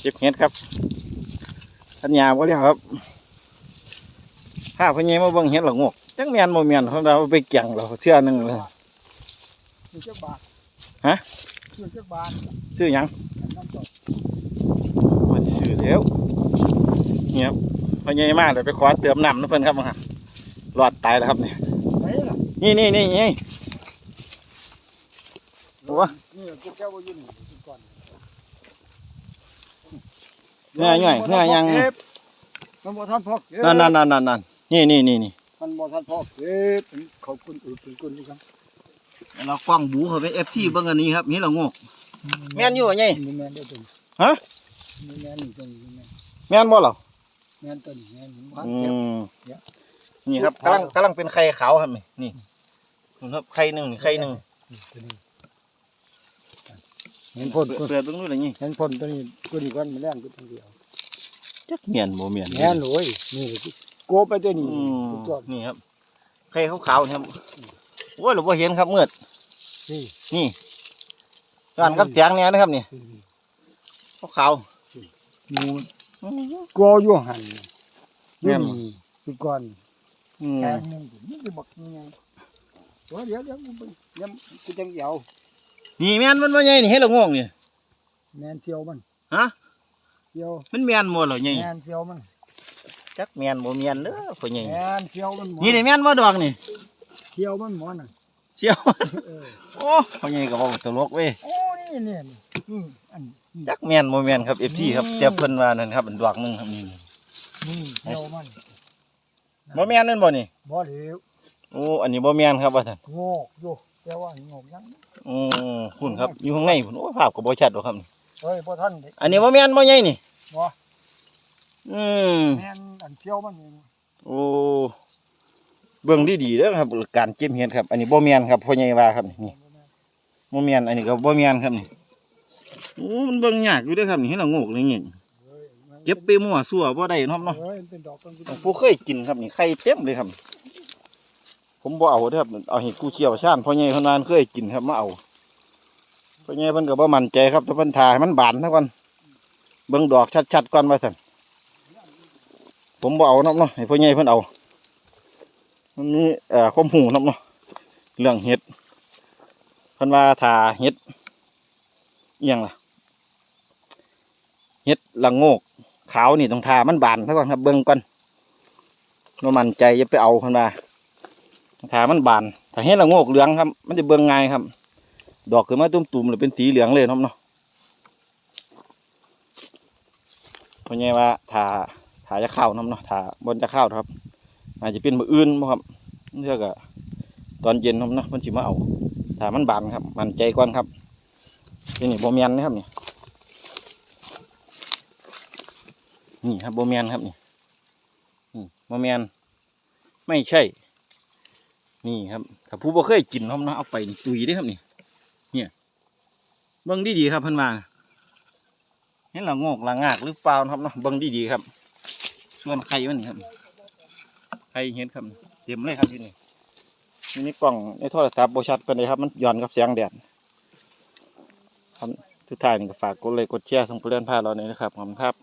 เก็บเห็ดครับทันยาบ่แล้วครับ ถ้าพญามาเบิ่งเห็ดหลงงกจังแม่นบ่แม่นเพราะเราเอาไปแกงเราเทื่อหนึงเลยมีเจ้าบาทฮะมีเจ้าบาทซื้อหยังน้ำตกบ่ได้ซื้อแล้วเงียบพญามาเดี๋ยวไปขอเติมน้ำนะเพิ่นครับมาฮะรอดตายแล้วครับนี่ไหนล่ะนี่นี่นี่นี่โอ้นี่กูแก้วว่าอยู่นี่ก่อน เนื้อย่อยเนื้อยังมันบ่ทันพอกเก็บนั่นนั่นนั่นนั่นนั่นนี่นี่นี่นี่มันบ่ทันพอกเก็บเป็นเขาคุณอื่นเป็นคุณนี่ครับเรากล้องบูเขาไป FT เบิ่งอันนี้ครับเห็ดหลงงกแม่นอยู่ว่าไงมีแม่นเด้อตัวนี้ฮะมีแม่นนี่ตัวนี้มีแม่นแม่นบ่เหรอแม่นตัวนี้แม่นมันอืเก็บมเดี๋ยวนี่ครับกำลังกำลังเป็นไข่ขาวครับนี่นี่นี่ครับไข่หนึ่งนี่ไข่หนึ่งตัวนี้ เห็นพ่นเปิดเปิดเบิ่งดูเลยนี่เห็นพ่นตัวนี้ตัวนี้ก่อนมันแรงตัวเดียวจักเมียนบ่เมียนแม่นโอ้ยนี่โกไปตัวนี้อืมสุดยอดนี่ครับไข่ขาวๆนี่ครับโอ้ยเราบ่เห็นครับมืดนี่นี่การกับเสียงเนี่ยนะครับนี่ขาวหมูๆอืมโกอยู่หันแม่นี่นบ่สุดก่อนอืมแค่นึงนี่จะบอกยังไงเดี๋ยวเดี๋ยวเดี๋ยวกูไปเดี๋ยวกูจังเหี่ยว นี่แม่นมันบ่ใหญ่นี่เฮ็ดละงงนี่แมนเที่ยวมันฮะเที่ยวมันแม่นบ่เหรอใหญ่แมนเที่ยวมันจักแม่นบ่แม่นเด้อพ่อใหญ่แมนเที่ยวมันหมอนี่นี่แม่นบ่ดอกนี่เที่ยวมันหมอน่ะเชียวเออโอ้พ่อใหญ่ก็เว้าตลกเว้ยโอ้นี่เนี่ยนี่นี่อันนี้จักแม่นบ่แม่นครับ FT ครับแต่เพิ่นว่านั่นครับอันดอกหนึงครับนี่นี่เที่ยวมันบ่แม่นนั่นบ่นี่บ่เหลวโอ้อันนี้บ่แม่นครับว่าซั่นโงกอยู่ แต่ว่าโงกยังอือคุณครับ อยู่ข้างในพุ่นโอ้ภาพก็บ่ชัดหรอกครับนี่เฮ้ยบ่ทันเด้อันนี้บ่แม่นบ่ใหญ่นี่บ่อืมแมนอันเที่ยวมันนี่โอ้เบิ่งดีๆเด้อครับ การเก็บเห็ดครับ อันนี้บ่แม่นครับพ่อใหญ่ว่าครับนี่บ่แม่นอันนี้ก็บ่แม่นครับนี่โอ้มันเบิ่งยากอยู่เด้อครับนี่เฮ็ดละโงกนี่เงี้ยเฮ้ยเก็บไปมั่วซั่วบ่ได้เนาะเนาะเฮ้ยมันเป็นดอกต้นกุหลาบผู้เคยกินครับนี่ไข่เต็มเลยครับ ผมบ่เอาเด้อครับ เอาเห็ดกูเชี่ยวชาญพ่อใหญ่เพิ่นว่าเคยกินครับมาเอาพ่อใหญ่เพิ่นก็บ่มั่นใจครับแต่เพิ่นถ่ายให้มันบานซะก่อนเบิ่งดอกชัดๆก่อนว่าซั่นผมบ่เอานาะเนาะให้พ่อใหญ่เพิ่นเอามันมีเอ่อความหูนาะเนาะเรื่องเห็ดเพิ่นว่าถ่าเห็ดอียังล่ะเห็ดละโงกขาวนี่ต้องทามันบานซะก่อนครับเบิ่งก่อนบ่มั่นใจอย่าไปเอาเพิ่นว่า ทามันบานถ้าเห็ดละโงกเหลืองครับ มันจะเบิ่งง่ายครับ ดอกขึ้นมาตุ่มๆหรือเป็นสีเหลืองเลยเนาะเนาะเพราะไงว่าทาทาจะเข้าน้ำเนาะทาบนจะเข้าครับอาจจะเป็นมืออื่นบ่ครับเนื่องกับตอนเย็นนาะเนาะมันสิมาเอาถ้ามันบานครับ มันใจก่อนครับนี่นี่บ่แม่นนะครับนี่นี่ครับโบแมนครับนี่โบแมนไม่ใช่ นี่ครับถ้าผู้บ่เคยกินเขาเนาะเอาไปนี่ตุยได้ครับนี่เนี่ยเบิ่งดีๆครับเพิ่นว่าเห็นละโงกละงากหรือเปล่านะครับเนาะเบิ่งดีๆครับส่วนไข่มันนี่ครับไข่เห็นครับเต็มเลยครับที่นี่นี่กล่องในโทรศัพท์โบชัดเป็นไดครับ มันย้อนกับแสงแดดครับสุดท้ายนี่ก็ฝากกดไลค์กดแชร์ส่งไปเล่นพาเราเนี่อยนะครับขอบคุณครับ